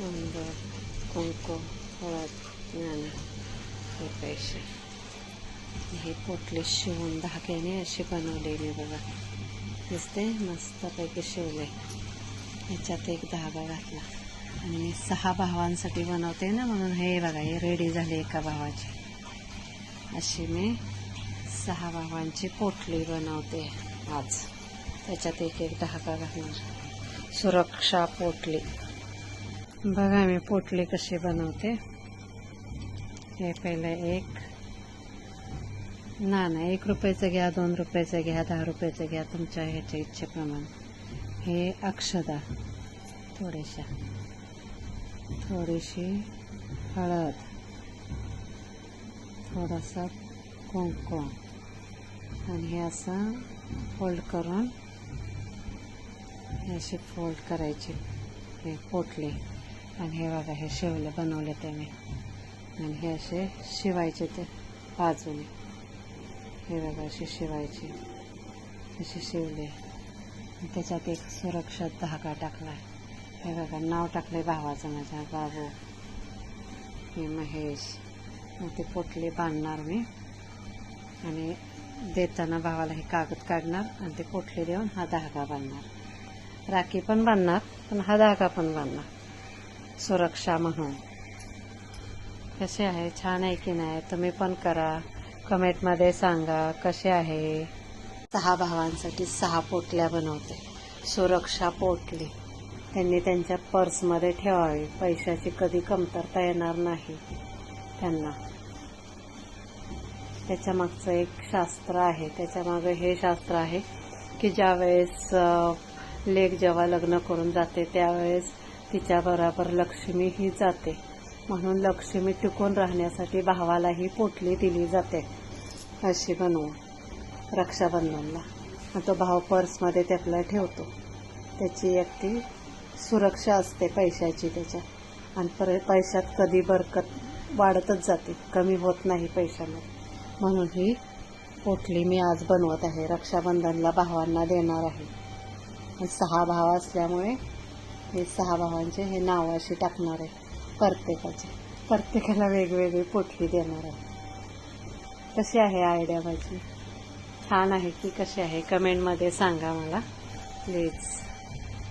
Number कुंकू हळद ज्ञान हे पैसे हे पोटले शिवून धाग्याने असे बनवले मी बघा दिसते मस्तपैकी शिवले ह्याच्यात एक धागा घातला आणि मी सहा भावांसाठी बनवते ना म्हणून हे बघा हे रेडी झाले एका भावाची अशी मी सहा भावांची पोटली बनवते आज त्याच्यात एक एक धागा घालणार सुरक्षा पोटली बघा मी पोटले कसे बनवते. हे पहिलं एक. ना ना एक रुपयाचं घ्या दोन रुपयाचं घ्या दहा रुपयाचं घ्या तुमच्या ह्याच्या इच्छेप्रमाणे. हे अक्षदा. थोड्याशा थोडीशी हळद. थोडासा कुंकुम आणि हे असं फोल्ड करून अशी फोल्ड करायची हे पोटले. आणि हे बघा हे शिवले बनवले त्याने. आणि हे असे शिवायचे ते बाजूने हे बघा असे शिवायचे. असे शिवले. त्याच्यात एक सुरक्षा धागा टाकला. हे बघा नाव टाकले भावाचं माझ्या बाबू. हे महेश. मग ते पोटली बांधणार मी. आणि देताना भावाला हे कागद काढणार आणि ते पोटले देऊन हा धागा बांधणार. राखी पण बांधणार पण हा धागा पण बांधणार. सुरक्षा म्हणून. कसे आहे? छान आहे की नाही? तुम्ही पण करा. कमेंटमध्ये सांगा कसे आहे? सहा भावांसाठी सहा पोटल्या बनवते. सुरक्षा पोटली. त्यांनी त्यांच्या पर्समध्ये ठेवावी. पैशाची कधी कमतरता येणार नाही त्यांना. त्याच्या मागचं एक शास्त्र आहे. त्याच्या मागं हे शास्त्र आहे की ज्यावेळेस लेख जेव्हा लग्न करून जाते त्यावेळेस तिच्याबरोबर लक्ष्मी ही जाते. म्हणून लक्ष्मी टिकून राहण्यासाठी भावालाही पोटली दिली जाते. अशी बनवून रक्षाबंधनला. आणि तो भाव पर्समध्ये त्यातला ठेवतो. त्याची एक ती सुरक्षा असते पैशाची त्याच्या. आणि परत पैशात कधी बरकत वाढतच जाते. कमी होत नाही पैशामध्ये. म्हणून ही पोटली मी आज बनवत आहे. रक्षाबंधनला भावांना देणार आहे. सहा भाव असल्यामुळे हे सहा भावांचे हे नाव अशी टाकणार आहे प्रत्येकाचे. प्रत्येकाला वेगवेगळी पोटली देणार आहे कशी आहे आयडिया माझी? छान आहे की कशी आहे? कमेंटमध्ये सांगा मला प्लीज